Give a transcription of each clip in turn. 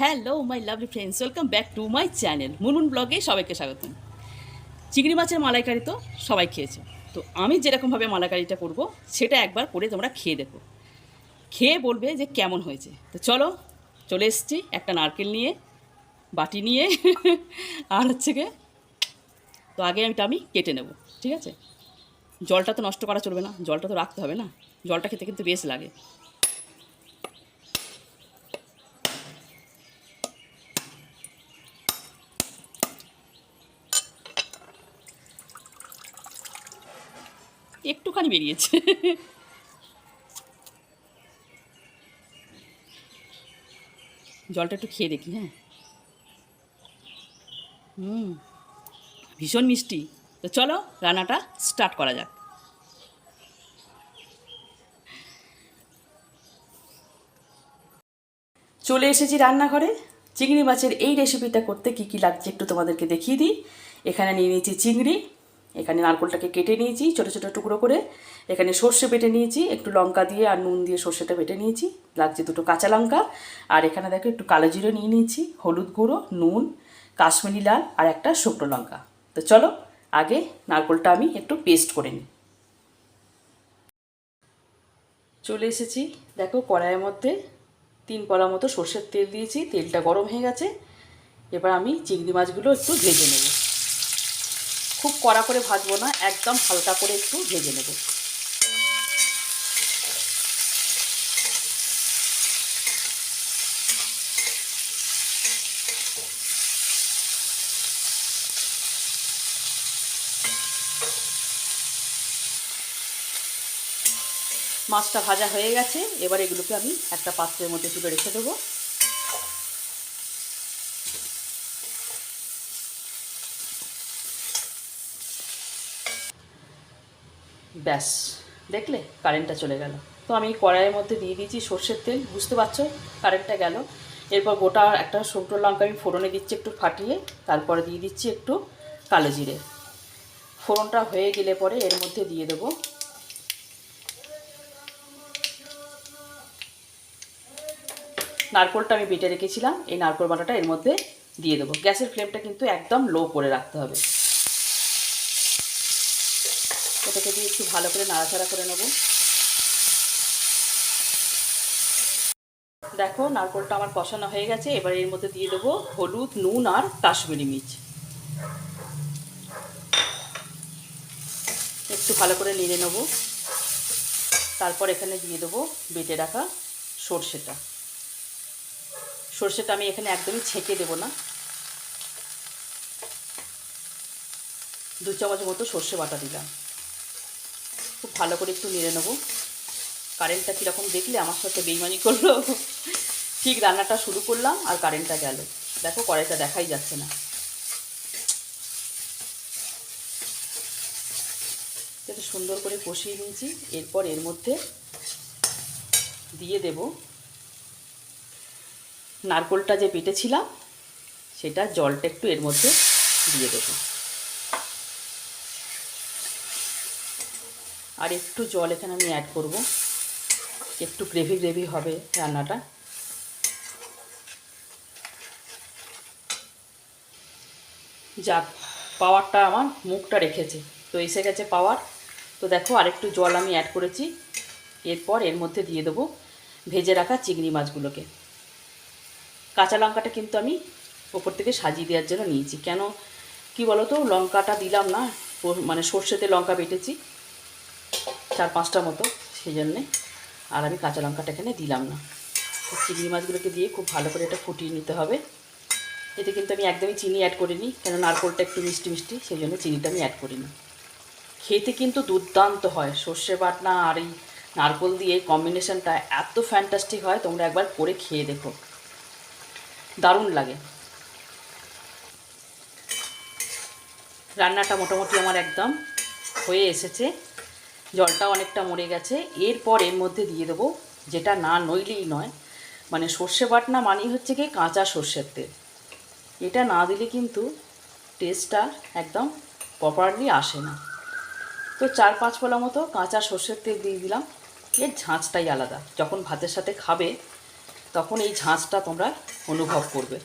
Hello my lovely friends welcome back to my channel Munmun ব্লগে সবাইকে স্বাগত চিংড়ি মাছের মালাইকারি তো সবাই খেয়েছে। তো আমি যেরকমভাবে মালাইকারিটা করব, সেটা একবার করে তোমরা খেয়ে দেখো। খেয়ে বলবে যে কেমন হয়েছে। তো চলো, চলে এসেছি একটা নারকেল নিয়ে, বাটি নিয়ে, আর হচ্ছে গিয়ে, তো আগে আমি আমি কেটে নেব, ঠিক আছে? জলটা তো নষ্ট করা চলবে না, জলটা তো রাখতে হবে না। জলটা খেতে কিন্তু বেশ লাগে। একটুখানি বেরিয়েছে। জলটা একটু খেয়ে দেখি হ্যাঁ। হুম, ভীষণ মিষ্টি। তো চলো, রান্নাটা স্টার্ট করা যাক। চলে এসেছি রান্নাঘরে। চিংড়ি মাছের এই রেসিপিটা করতে কি কি লাগছে একটু তোমাদেরকে দেখিয়ে দিই। এখানে নিয়ে নিয়েছি চিংড়ি এখানে নারকোলটাকে কেটে নিয়েছি, ছোটো ছোটো টুকরো করে। এখানে সর্ষে বেটে নিয়েছি, একটু লঙ্কা দিয়ে আর নুন দিয়ে সর্ষেটা বেটে নিয়েছি। লাগছে দুটো কাঁচা লঙ্কা। আর এখানে দেখো একটু কালো জিরে নিয়ে নিয়েছি, হলুদ গুঁড়ো, নুন, কাশ্মীরি লাল আর একটা শুকনো লঙ্কা। তো চলো, আগে নারকোলটা আমি একটু পেস্ট করে নিই। চলে এসেছি, দেখো কড়াইয়ের মধ্যে তিন পলা মতো সর্ষের তেল দিয়েছি, তেলটা গরম হয়ে গেছে। এবার আমি চিংড়ি মাছগুলো একটু ভেজে নেব। খুব কড়া করে ভাজবো না, একদম হালকা করে একটু ভেজে নেব। মাছটা ভাজা হয়ে গেছে, এবার এগুলোকে আমি একটা পাত্রের মধ্যে তুলে রেখে দেবো। ব্যাস, দেখলে কারেন্টটা চলে গেল। তো আমি কড়াইয়ের মধ্যে দিয়ে দিয়েছি সর্ষের তেল, বুঝতে পারছ? কারেন্টটা গেল। এরপর গোটা একটা শুকনো লঙ্কা আমি ফোড়নে দিচ্ছি একটু ফাটিয়ে, তারপরে দিয়ে দিচ্ছি একটু কালো জিরে। ফোড়নটা হয়ে গেলে পরে এর মধ্যে দিয়ে দেবো নারকোলটা আমি বেটে রেখেছিলাম। এই নারকোল বাটাটা এর মধ্যে দিয়ে দেবো। গ্যাসের ফ্লেমটা কিন্তু একদম লো করে রাখতে হবে। এটাকে দিয়ে একটু ভালো করে নাড়াচাড়া করে নেব। দেখো, নারকোলটা আমার কষানো হয়ে গেছে। এবার এর মধ্যে দিয়ে দেবো হলুদ, নুন আর কাশ্মীরি মির্চ। একটু ভালো করে নেড়ে নেব। তারপর এখানে দিয়ে দেবো বেটে রাখা সর্ষেটা। সর্ষেটা আমি এখানে একদমই ছেঁকে দেবো না। দু চামচ মতো সর্ষে বাটা দিলাম। খুব ভালো করে একটু নেড়ে নেব। কারেন্টটা কীরকম দেখলে আমার সাথে বেইমানি করল। ঠিক রান্নাটা শুরু করলাম আর কারেন্টটা গেল। দেখো কড়াইটা দেখাই যাচ্ছে না। এটা সুন্দর করে কষিয়ে নিয়েছি। এরপর এর মধ্যে দিয়ে দেব নারকোলটা যে পেটেছিলাম, সেটা জলটা একটু এর মধ্যে দিয়ে দেবো। আর একটু জল এখানে আমি অ্যাড করব। একটু গ্রেভি গ্রেভি হবে রান্নাটা। যাক পাওয়ারটা আমার মুখটা রেখেছে। তো এসে গেছে পাওয়ার তো দেখো, আরেকটু জল আমি অ্যাড করেছি। এরপর এর মধ্যে দিয়ে দেবো ভেজে রাখা চিংড়ি মাছগুলোকে। কাঁচা লঙ্কাটা কিন্তু আমি ওপর থেকে সাজিয়ে দেওয়ার জন্য নিয়েছি। কেন, কি বলো তো লঙ্কাটা দিলাম না মানে সর্ষেতে লঙ্কা বেটেছি। চার পাঁচটা মতো, সেই জন্যে। আর আমি কাঁচা লঙ্কাটা এখানে দিলাম না। চিংড়ি মাছগুলোকে দিয়ে খুব ভালো করে এটা ফুটিয়ে নিতে হবে। এতে কিন্তু আমি একদমই চিনি অ্যাড করিনি, কেন নারকোলটা একটু মিষ্টি মিষ্টি, সেই জন্য চিনিটা আমি অ্যাড করিনি। খেতে কিন্তু দুর্দান্ত হয়। সর্ষে বাটনা আর এই নারকোল দিয়ে কম্বিনেশনটা এত ফ্যান্টাস্টিক হয়, তোমরা একবার করে খেয়ে দেখো। দারুণ লাগে। রান্নাটা মোটামুটি আমার একদম হয়ে এসেছে। জলটা অনেকটা মরে গেছে। এরপর এর মধ্যে দিয়ে দেবো, যেটা না নইলেই নয় মানে সর্ষে বাটনা মানেই হচ্ছে কি কাঁচা সর্ষের তেল। এটা না দিলে কিন্তু টেস্টটা একদম প্রপারলি আসে না। তো চার পাঁচ ফলা মতো কাঁচা সর্ষের তেল দিয়ে দিলাম। এর ঝাঁচটাই আলাদা। যখন ভাতের সাথে খাবে, তখন এই ঝাঁঝটা তোমরা অনুভব করবে।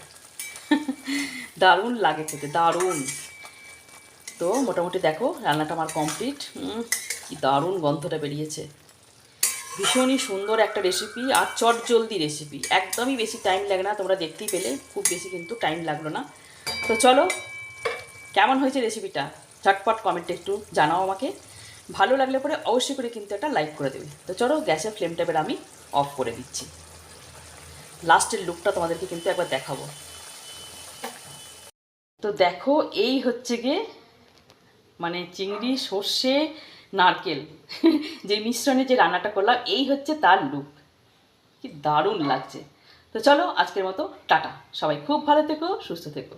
দারুণ লাগে খেতে, দারুণ। তো মোটামুটি দেখো, রান্নাটা আমার কমপ্লিট কি দারুণ গন্ধটা বেরিয়েছে। ভীষণই সুন্দর একটা রেসিপি আর চট জলদি রেসিপি একদমই বেশি টাইম লাগে না, তোমরা দেখতেই পেলে, খুব বেশি কিন্তু টাইম লাগল না। তো চলো, কেমন হয়েছে রেসিপিটা ঝটপট কমেন্টে একটু জানাও আমাকে। ভালো লাগলে পরে অবশ্যই করে কিন্তু একটা লাইক করে দেবে। তো চলো, গ্যাসের ফ্লেমটা এবার আমি অফ করে দিচ্ছি। লাস্টের লুকটা তোমাদেরকে কিন্তু একবার দেখাবো। তো দেখো, এই হচ্ছে গিয়ে মানে চিংড়ি, সর্ষে নারকেল। যে মিশ্রণে যে রান্নাটা করলাম, এই হচ্ছে তার লুক কি দারুণ লাগছে। তো চলো আজকের মতো টাটা। সবাই খুব ভালো থেকো, সুস্থ থেকো।